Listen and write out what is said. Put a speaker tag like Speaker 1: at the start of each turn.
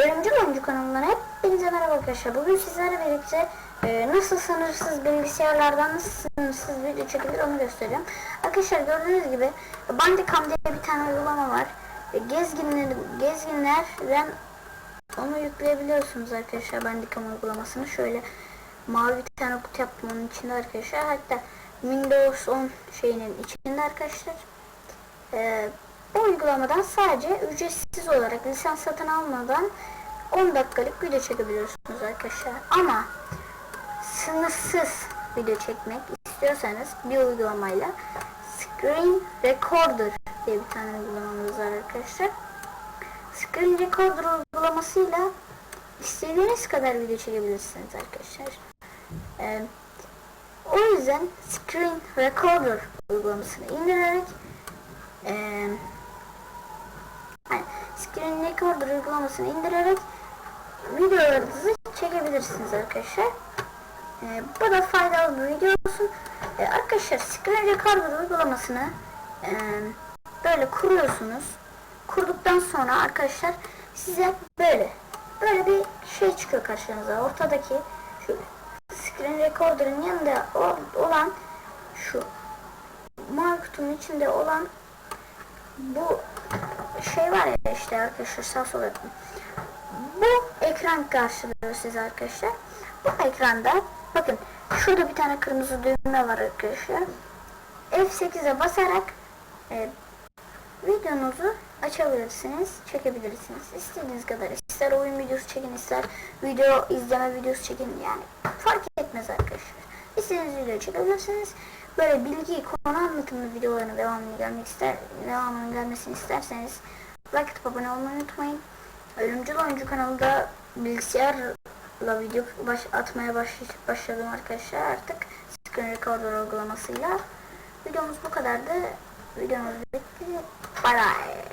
Speaker 1: Ölümcül Oyuncu kanalından hepinize merhaba arkadaşlar. Bugün sizlerle birlikte e, nasıl sınırsız bilgisayarlardan nasıl sınırsız video çekilir onu göstereceğim. Arkadaşlar gördüğünüz gibi Bandicam diye bir tane uygulama var. E, gezginler, gezginlerden onu yükleyebiliyorsunuz arkadaşlar Bandicam uygulamasını. Şöyle mavi bir tane kutu yaptım onun içinde arkadaşlar. Hatta Windows 10 şeyinin içinde arkadaşlar. Ee, bu uygulamadan sadece ücretsiz olarak lisans satın almadan 10 dakikalık video çekebiliyorsunuz arkadaşlar. Ama sınırsız video çekmek istiyorsanız bir uygulamayla Screen Recorder diye bir tane uygulamamız var arkadaşlar. Screen Recorder uygulamasıyla istediğiniz kadar video çekebilirsiniz arkadaşlar. Ee, o yüzden Screen Recorder uygulamasını indirerek ee, Screen Recorder uygulamasını indirerek videolarınızı çekebilirsiniz arkadaşlar. Ee, bu da faydalı bir video olsun. Ee, arkadaşlar Screen Recorder uygulamasını ee, böyle kuruyorsunuz. Kurduktan sonra arkadaşlar size böyle böyle bir şey çıkıyor karşınıza. Ortadaki şu Screen Recorder'ın yanında olan şu mavi kutunun içinde olan bu şey var ya işte arkadaşlar sağ sol yapın. Bu ekran karşılıyor size arkadaşlar. Bu ekranda bakın şurada bir tane kırmızı düğme var arkadaşlar. F8'e basarak e, videonuzu açabilirsiniz, çekebilirsiniz. İstediğiniz kadar. İster oyun videosu çekin, ister video izleme videosu çekin yani. Fark etmez arkadaşlar. İstediğiniz videoyu çekebilirsiniz. Böyle bilgi, konu anlatımlı videoların devamını gelmek ister, devamının gelmesini isterseniz like atıp abone olmayı unutmayın. Ölümcül Oyuncu kanalında bilgisayarla video baş, atmaya baş, başladım arkadaşlar artık. Screen Recorder uygulamasıyla. Videomuz bu kadardı. Videomuz bitti. Bye bye.